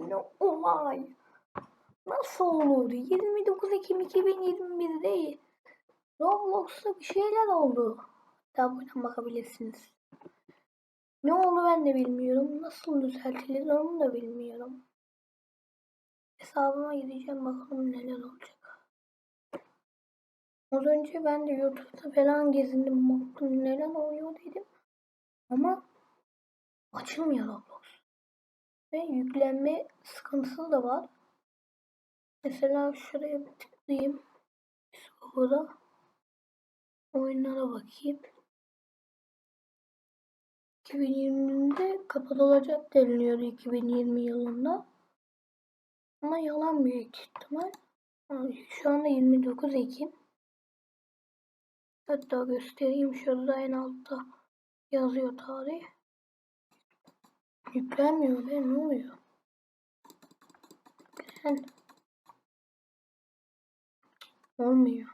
ne olay? Nasıl olur? 29 Ekim 2021'de Roblox'ta bir şeyler oldu. Daha buradan bakabilirsiniz. Ne oldu ben de bilmiyorum. Nasıl düzeltilir onu da bilmiyorum. Hesabıma gideceğim bakalım neler olacak. Az önce ben de YouTube'da falan gezindim. Baktım neler oluyor dedim. Ama açılmıyor Roblox. Ve yüklenme sıkıntısı da var. Mesela şuraya bir tıklayayım. Sonra oyunlara bakayım. 2020'de kapatılacak deniliyordu 2020 yılında. Ama yalan büyük ihtimal. Şu anda 29 Ekim. Hatta göstereyim şurada en altta yazıyor tarih. Yüklenmiyor be ne oluyor? Yüklen. Olmuyor.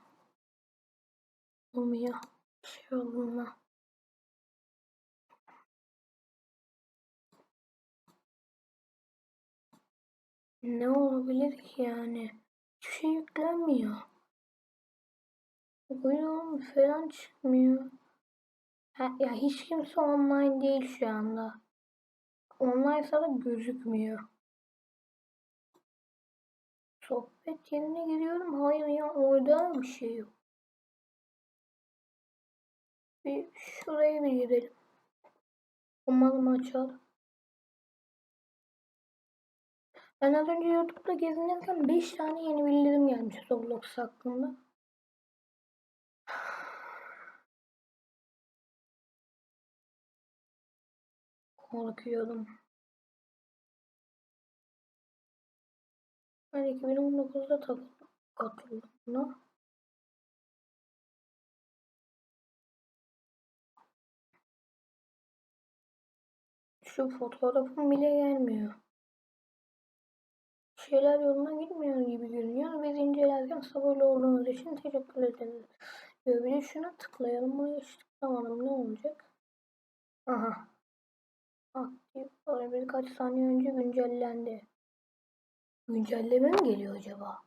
Olmuyor. Bir şey olmuyor. Ne olabilir ki yani? Hiçbir şey yüklenmiyor. Oyun falan çıkmıyor. Ha, ya hiç kimse online değil şu anda. Online sana gözükmüyor. Sohbet yerine giriyorum. Hayır ya orada bir şey yok. Bir şuraya bir girelim. Umarım açar. Ben az önce YouTube'da gezinirken 5 tane yeni bildirim gelmiş Roblox hakkında. Korkuyorum. Ben 2019'da takıldım. Katıldım buna. Şu fotoğrafım bile gelmiyor. Şeyler yoluna gitmiyor gibi görünüyor. Biz incelerken sabırlı olduğunuz için teşekkür ederiz. De şuna tıklayalım. Bunu hiç tıklamadım. Ne olacak? Aha. Aktif. Sonra birkaç saniye önce güncellendi. Güncelleme mi geliyor acaba?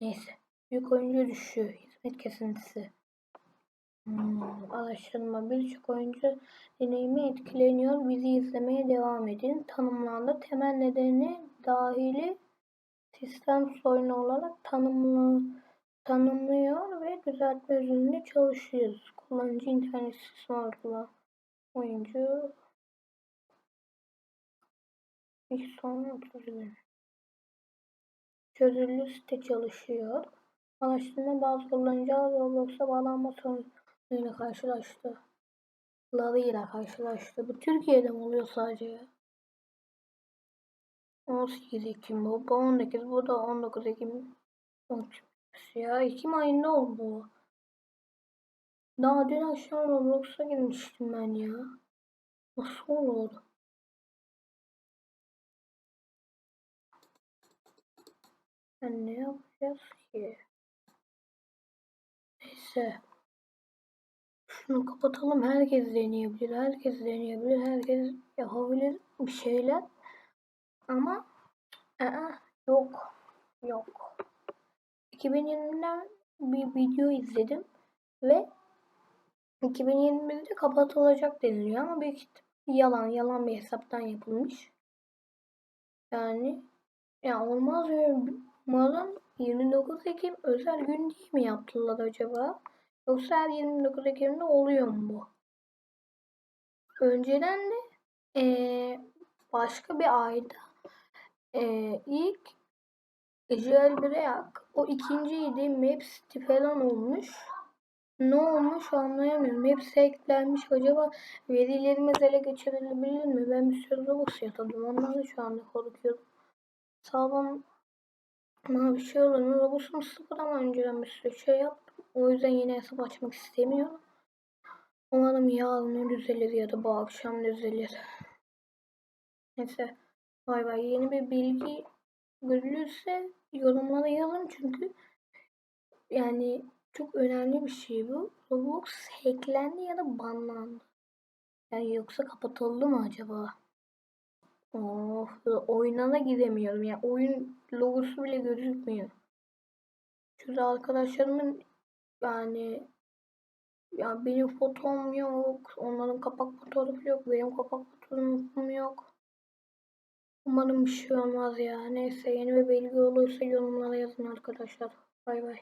Neyse. Büyük oyuncu düşüşü. Hizmet kesintisi. Hmm, araştırma. Birçok oyuncu deneyimi etkileniyor. Bizi izlemeye devam edin. Tanımlandı. Temel nedeni dahili sistem sorunu olarak tanımlı, tanımlıyor ve düzeltme üzerinde çalışıyoruz. Kullanıcı internet sistemi algıla. Oyuncu ilk son 30 gün. Site çalışıyor. Araştırma bazı kullanıcılar Roblox'a bağlanma sorunuyla karşılaştı. Larıyla karşılaştı. Bu Türkiye'de mi oluyor sadece ya? 18 Ekim bu. Bu 19. Bu da 19 Ekim. 13. Ya Ekim ayında oldu. Daha dün akşam Roblox'a girmiştim ben ya. Nasıl olur? Ben ne yapacağız ki? Neyse. Şunu kapatalım. Herkes deneyebilir. Herkes deneyebilir. Herkes yapabilir bir şeyler. Ama aa, yok. Yok. 2020'den bir video izledim ve 2021'de kapatılacak deniliyor ama büyük ihtimalle yalan yalan bir hesaptan yapılmış. Yani ya olmaz. Umarım 29 Ekim özel gün değil mi yaptılar acaba? Yoksa her 29 Ekim'de oluyor mu bu? Önceden de ee, başka bir ayda ee, ilk Jailbreak o ikinciydi. Maps falan olmuş. Ne olmuş anlayamıyorum. Hepsi eklenmiş. Acaba verilerimiz ele geçirilebilir mi? Ben bir sürü Robux yatırdım. Ondan da şu anda korkuyorum. Sağlam ama bir şey olur mu? Robus'um sıfır ama önceden bir sürü şey yaptım. O yüzden yeni hesap açmak istemiyorum. Umarım yarın düzelir ya da bu akşam düzelir. Neyse. Bay bay. Yeni bir bilgi görülürse yorumlara yazın çünkü yani çok önemli bir şey bu. Roblox hacklendi ya da banlandı. Yani yoksa kapatıldı mı acaba? Of, oyuna da gidemiyorum ya. Oyun logosu bile gözükmüyor. Şurada arkadaşlarımın yani ya benim fotom yok. Onların kapak fotoğrafı yok. Benim kapak fotoğrafım yok. Umarım bir şey olmaz ya. Neyse yeni bir bilgi olursa yorumlara yazın arkadaşlar. Bay bay.